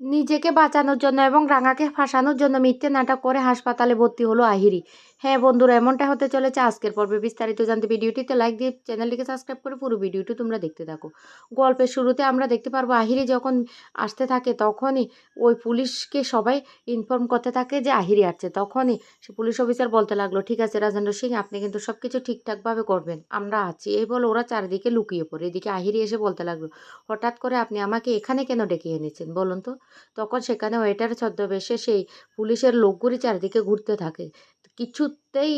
নিজেকে বাঁচানোর জন্য এবং রাঙাকে ফাঁসানোর জন্য মিথ্যে নাটক করে হাসপাতালে ভর্তি হলো আহিরি। হ্যাঁ বন্ধুরা, এমনটা হতে চলেছে। আজকের পর্বে বিস্তারিত জানতে ভিডিওটিতে লাইক দিয়ে চ্যানেলটিকে সাবস্ক্রাইব করে পুরো ভিডিওটি তোমরা দেখতে থাকো। গল্পের শুরুতে আমরা দেখতে পারব, আহিরি যখন আসতে থাকে তখনই ওই পুলিশকে সবাই ইনফর্ম করতে থাকে যে আহিরি আসছে। তখনই সে পুলিশ অফিসার বলতে লাগল, ঠিক আছে রাজেন্দ্র সিং, আপনি কিন্তু সব কিছু ঠিকঠাকভাবে করবেন, আমরা আছি। এই বলে ওরা চারিদিকে লুকিয়ে পড়ে। এদিকে আহিরি এসে বলতে লাগল, হঠাৎ করে আপনি আমাকে এখানে কেন ডেকে এনেছেন বলুন তো? তখন সেখানে ওয়েটার ছদ্মবেশে সেই পুলিশের লোকগুলি চারিদিকে ঘুরতে থাকে। কিছুতেই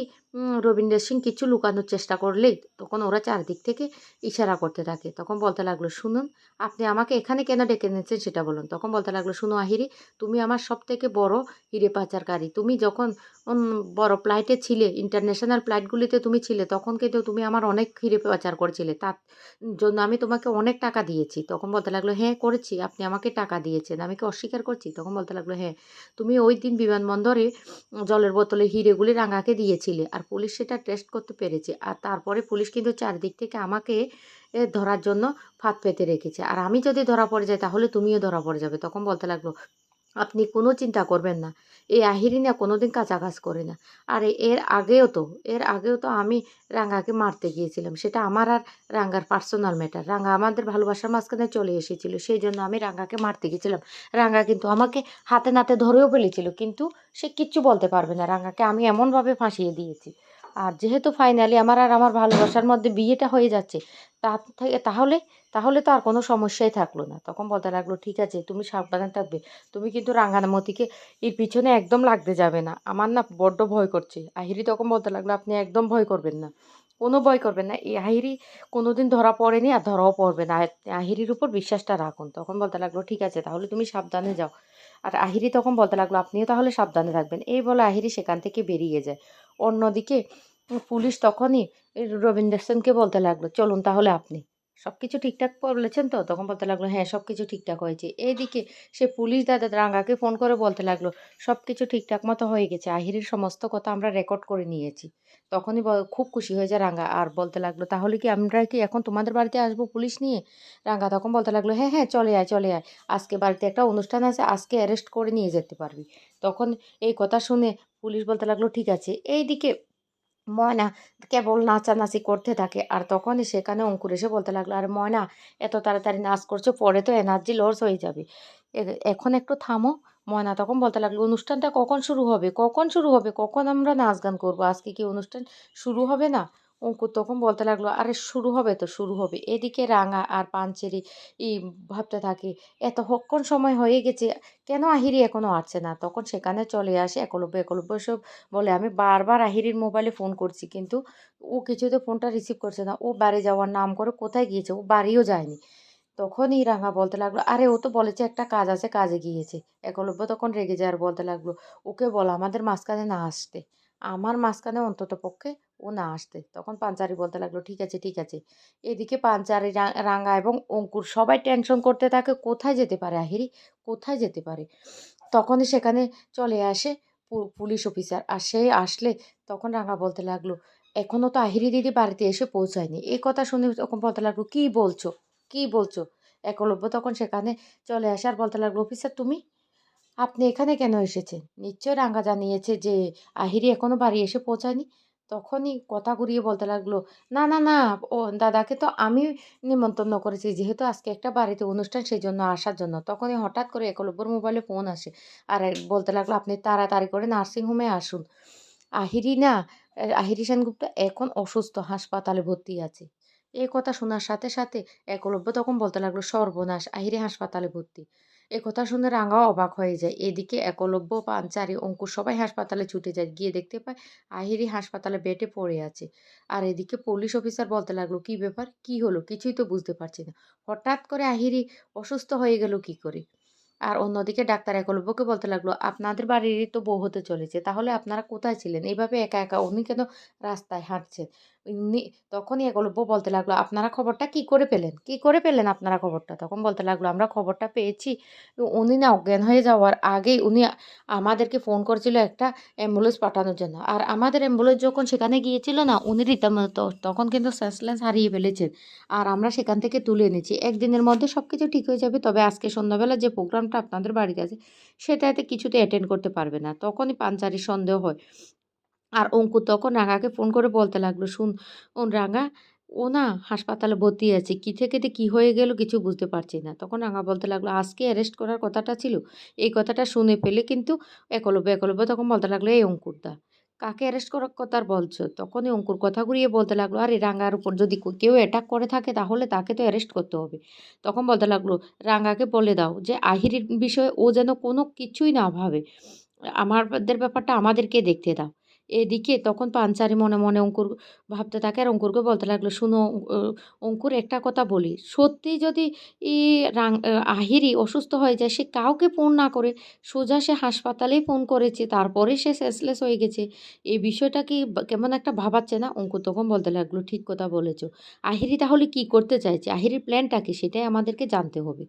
রবীন্দ্র সিং কিছু লুকানোর চেষ্টা করলেই তখন ওরা চারদিক থেকে ইশারা করতে থাকে। তখন বলতে লাগল, শুনুন, আপনি আমাকে এখানে কেন ডেকে এনেছেন সেটা বলুন। তখন বলতে লাগল, শুনো আহিরি, তুমি আমার সব থেকে বড় হিরে পাচারকারী। তুমি যখন বড় ফ্লাইটে ছিলে, ইন্টারন্যাশনাল ফ্লাইটগুলিতে তুমি ছিলে, তখন কিন্তু তুমি আমার অনেক হিরে পাচার করেছিলে। তার জন্য আমি তোমাকে অনেক টাকা দিয়েছি। তখন বলতে লাগল হ্যাঁ করেছি। আপনি আমাকে টাকা দিয়েছেন। আমি কি অস্বীকার করছি? তখন বলতে লাগল হ্যাঁ তুমি ওই দিন বিমানবন্দরে জলের বোতলে হিরেগুলি রাঙাকে দিয়েছিলে। আর পুলিশ সেটা টেস্ট করতে পেরেছে। আর তারপরে পুলিশ কিন্তু চারদিক থেকে আমাকে ধরার জন্য ফাঁদ পেতে রেখেছে। আর আমি যদি ধরা পড়ে যাই, তাহলে তুমিও ধরা পড়ে যাবে। তখন বলতে লাগল আপনি কোনো চিন্তা করবেন না। এই আহিরি না কোনো দিন কাজ করে না। আর, এর আগেও তো, এর আগেও তো আমি রাঙ্গাকে মারতে গিয়েছিলাম। সেটা আমার আর রাঙ্গার পার্সোনাল ম্যাটার। রাঙ্গা আমাদের ভালোবাসার মাঝখানে চলে এসেছিল। সেই জন্য আমি রাঙ্গাকে মারতে গিয়েছিলাম। রাঙ্গা কিন্তু আমাকে হাতে নাতে ধরেও ফেলেছিল। কিন্তু সে কিচ্ছু বলতে পারবে না। রাঙ্গাকে আমি এমনভাবে ফাঁসিয়ে দিয়েছি। আর যেহেতু ফাইনালি আমার আর আমার ভালোবাসার মধ্যে বিয়েটা হয়ে যাচ্ছে, তা থেকে তাহলে তাহলে তো আর কোনো সমস্যাই থাকল না। তখন বলতে লাগল, ঠিক আছে, তুমি সাবধানে থাকবে। তুমি কিন্তু রাঙ্গানামতিকে এর পিছনে একদম লাগতে যাবে না। আমার না বড্ড ভয় করছে। আহিরি তখন বলতে লাগল, আপনি একদম ভয় করবেন না। কোনো ভয় করবেন না। এই আহিরি কোনো দিন ধরা পড়েনি আর ধরাও পড়বে না। আহিরির উপর বিশ্বাসটা রাখুন। তখন বলতে লাগল, ঠিক আছে, তাহলে তুমি সাবধানে যাও। আর আহিরি তখন বলতে লাগল, আপনিও তাহলে সাবধানে থাকবেন। এই বলে আহিরি সেখান থেকে বেরিয়ে যায়। অন্যদিকে পুলিশ তখনই রবীন্দ্র সেনকে বলতে লাগল চলুন তাহলে আপনি। সব কিছু ঠিকঠাক বলেছেন তো? তখন বলতে লাগল হ্যাঁ সব কিছু ঠিকঠাক হয়েছে। এইদিকে সে পুলিশ দাদা রাঙ্গাকে ফোন করে বলতে লাগল সব কিছু ঠিকঠাক মতো হয়ে গেছে। আহিরের সমস্ত কথা আমরা রেকর্ড করে নিয়েছি। তখনই খুব খুশি হয়ে যায় রাঙ্গা। আর বলতে লাগল, তাহলে কি আমরা কি এখন তোমাদের বাড়িতে আসব পুলিশ নিয়ে? রাঙ্গা তখন বলতে লাগল হ্যাঁ হ্যাঁ চলে আয় চলে আয়। আজকে বাড়িতে একটা অনুষ্ঠান আছে, আজকে অ্যারেস্ট করে নিয়ে যেতে পারবি। তখন এই কথা শুনে পুলিশ বলতে লাগল, ঠিক আছে। এইদিকে ময়না কেবল নাচানাচি করতে থাকে। আর তখনই সেখানে অঙ্কুর এসে বলতে লাগল, আর ময়না, এত তাড়াতাড়ি নাচ করছ, পরে তো এনার্জি লস হয়ে যাবে। এখন একটু থামো। ময়না তখন বলতে লাগল, অনুষ্ঠানটা কখন শুরু হবে? কখন শুরু হবে? কখন আমরা নাচ গান করব? আজকে কি অনুষ্ঠান শুরু হবে না? অঙ্কুর তখন বলতে লাগল, আরে, শুরু হবে তো, শুরু হবে। এদিকে রাঙা আর পাঞ্চেরি ই ভাবতে থাকে এত হক্ষণ সময় হয়ে গেছে, কেন আহিরি এখনও আসছে না? তখন সেখানে চলে আসে একলব্য একলব্য সব বলে, আমি বারবার আহিরির মোবাইলে ফোন করছি, কিন্তু ও কিছুতে ফোনটা রিসিভ করছে না। ও বাড়ি যাওয়ার নাম করে কোথায় গিয়েছে? ও বাড়িও যায়নি। তখনই রাঙা বলতে লাগল, আরে, ও তো বলেছে একটা কাজ আছে, কাজে গিয়েছে। একলব্য তখন রেগে যায় আর বলতে লাগল, ওকে বল, আমাদের মাঝখানে না আসতে। আমার মাঝখানে অন্তত পক্ষে ও না আসতে। তখন পাঞ্চারি বলতে লাগল, ঠিক আছে ঠিক আছে। এদিকে পাঞ্চারি রাঙা এবং অঙ্কুর সবাই টেনশন করতে থাকে, কোথায় যেতে পারে আহিরি? কোথায় যেতে পারে? তখনই সেখানে চলে আসে পুলিশ অফিসার আর সে আসলে তখন রাঙা বলতে লাগল এখনও তো আহিরি দিদি বাড়িতে এসে পৌঁছায়নি। এই কথা শুনে তখন বলতে লাগল, কী বলছো? কী বলছো? একলব্য তখন সেখানে চলে আসে আর বলতে লাগল, অফিসার, তুমি? আপনি এখানে কেন এসেছেন? নিশ্চয় রাঙ্গা জানিয়েছে যে, আহিরি এখনও বাড়ি এসে পৌঁছায়নি। তখনই কথা ঘুরিয়ে বলতে লাগল, না না না, ও দাদাকে তো আমি নিমন্ত্রণ করেছি, যেহেতু আজকে একটা বাড়িতে অনুষ্ঠান সেই জন্য আসার জন্য। তখনই হঠাৎ করে একলব্যর মোবাইলে ফোন আসে আর বলতে লাগল, আপনি তাড়াতাড়ি করে নার্সিংহোমে আসুন। আহিরি না আহিরি সেনগুপ্ত এখন অসুস্থ, হাসপাতালে ভর্তি আছে। এই কথা শোনার সাথে সাথে একলব্য তখন বলতে লাগল, সর্বনাশ, আহিরি হাসপাতালে ভর্তি। এ কথা শুনে রাঙাও অবাক হয়ে যায়। এদিকে একলব্য পাঞ্চারি অঙ্কুর সবাই হাসপাতালে ছুটে যায়। গিয়ে দেখতে পায় আহিরি হাসপাতালে বেডে পড়ে আছে। আর এদিকে পুলিশ অফিসার বলতে লাগল, কি ব্যাপার? কি হলো? কিছুই তো বুঝতে পারছি না। হঠাৎ করে আহিরি অসুস্থ হয়ে গেল কি করে? আর অন্যদিকে ডাক্তার একলব্যকে বলতে লাগল, আপনাদের বাড়িরই তো বউ হতে চলেছে। তাহলে আপনারা কোথায় ছিলেন? এইভাবে একা একা উনি কেন রাস্তায় হাঁটছেন? তখনই একলব্য বলতে লাগল, আপনারা খবরটা কি করে পেলেন? কি করে পেলেন আপনারা খবরটা? তখন বলতে লাগল, আমরা খবরটা পেয়েছি। উনি না অজ্ঞান হয়ে যাওয়ার আগেই উনি আমাদেরকে ফোন করেছিল একটা অ্যাম্বুলেন্স পাঠানোর জন্য। আর আমাদের অ্যাম্বুলেন্স যখন সেখানে গিয়েছিল না, উনি রীতিমতো তখন কিন্তু সেন্সলেস হারিয়ে ফেলেছেন। আর আমরা সেখান থেকে তুলে এনেছি। একদিনের মধ্যে সব কিছু ঠিক হয়ে যাবে, তবে আজকে সন্ধ্যাবেলা যে প্রোগ্রামটা আপনাদের বাড়িতে আছে, সেটাতে কিছুতে অ্যাটেন্ড করতে পারবে না। তখনই পাঞ্চারির সন্দেহ হয়। আর অঙ্কুর তখন রাঙাকে ফোন করে বলতে লাগল, শুন রাঙা, ও না হাসপাতালে ভর্তি আছে, কী থেকে যে কী হয়ে গেল কিছু বুঝতে পারছি না। তখন রাঙা বলতে লাগল, আজকে অ্যারেস্ট করার কথাটা ছিল, এই কথাটা শুনে পেলে কিন্তু একলব্য একলব্য তখন বলতে লাগল, এই অঙ্কুরদা কাকে অ্যারেস্ট করার কথা বলছো? তখনই অঙ্কুর কথা ঘুরিয়ে বলতে লাগল, আরে রাঙার উপর যদি কেউ অ্যাটাক করে থাকে তাহলে তাকে তো অ্যারেস্ট করতে হবে। তখন বলতে লাগল, রাঙাকে বলে দাও যে আহিরির বিষয়ে ও যেন কোনো কিছুই না ভাবে। আমাদের ব্যাপারটা আমাদেরকে দেখতে দাও। এদিকে তখন পাঞ্চারি মনে মনে অঙ্কুর ভাবতে থাকে আর অঙ্কুরকে বলতে লাগল, শুনো অঙ্কুর একটা কথা বলি। সত্যি যদি ই রাং আহিরি অসুস্থ হয়ে যায়, সে কাউকে ফোন না করে, সোজা সে হাসপাতালেই ফোন করেছে, তারপরে সে সেন্সলেস হয়ে গেছে। এই বিষয়টা কি কেমন একটা ভাবাচ্ছে না? অঙ্কুর তখন বলতে লাগল, ঠিক কথা বলেছ। আহিরি তাহলে কি করতে চাইছে? আহিরির প্ল্যানটা কি? সেটাই আমাদেরকে জানতে হবে।